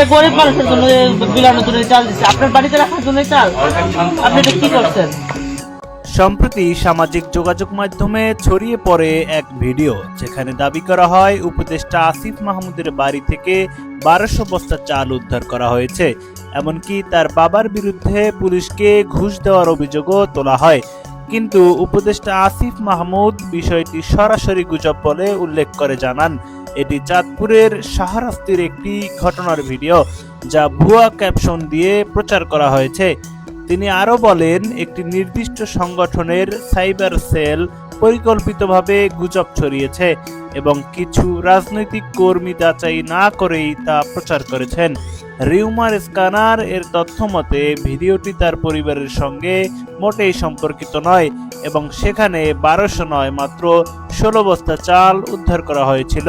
এটা গরিব মানুষের জন্য বিলানোর জন্য চাল দিচ্ছে। আপনার বাড়িতে রাখার জন্য চাল? আপনি এটা কি করছেন? সম্প্রতি সামাজিক যোগাযোগ মাধ্যমে ছড়িয়ে পড়ে এক ভিডিও, যেখানে দাবি করা হয় উপদেষ্টা আসিফ মাহমুদের বাড়ি থেকে বারোশো বস্তা চাল উদ্ধার করা হয়েছে। এমনকি তার বাবার বিরুদ্ধে পুলিশকে ঘুষ দেওয়ার অভিযোগও তোলা হয়। কিন্তু উপদেষ্টা আসিফ মাহমুদ বিষয়টি সরাসরি গুজব বলে উল্লেখ করে জানান। এটি চাঁদপুরের শাহরাস্তির একটি ঘটনার ভিডিও, যা ভুয়া ক্যাপশন দিয়ে প্রচার করা হয়েছে। তিনি আরও বলেন, একটি নির্দিষ্ট সংগঠনের সাইবার সেল পরিকল্পিতভাবে গুজব ছড়িয়েছে এবং কিছু রাজনৈতিক কর্মী যাচাই না করেই তা প্রচার করেছেন। রিউমার স্ক্যানার এর তথ্য মতে, ভিডিওটি তার পরিবারের সঙ্গে মোটেই সম্পর্কিত নয় এবং সেখানে বারোশো নয় মাত্র ষোলো বস্তা চাল উদ্ধার করা হয়েছিল।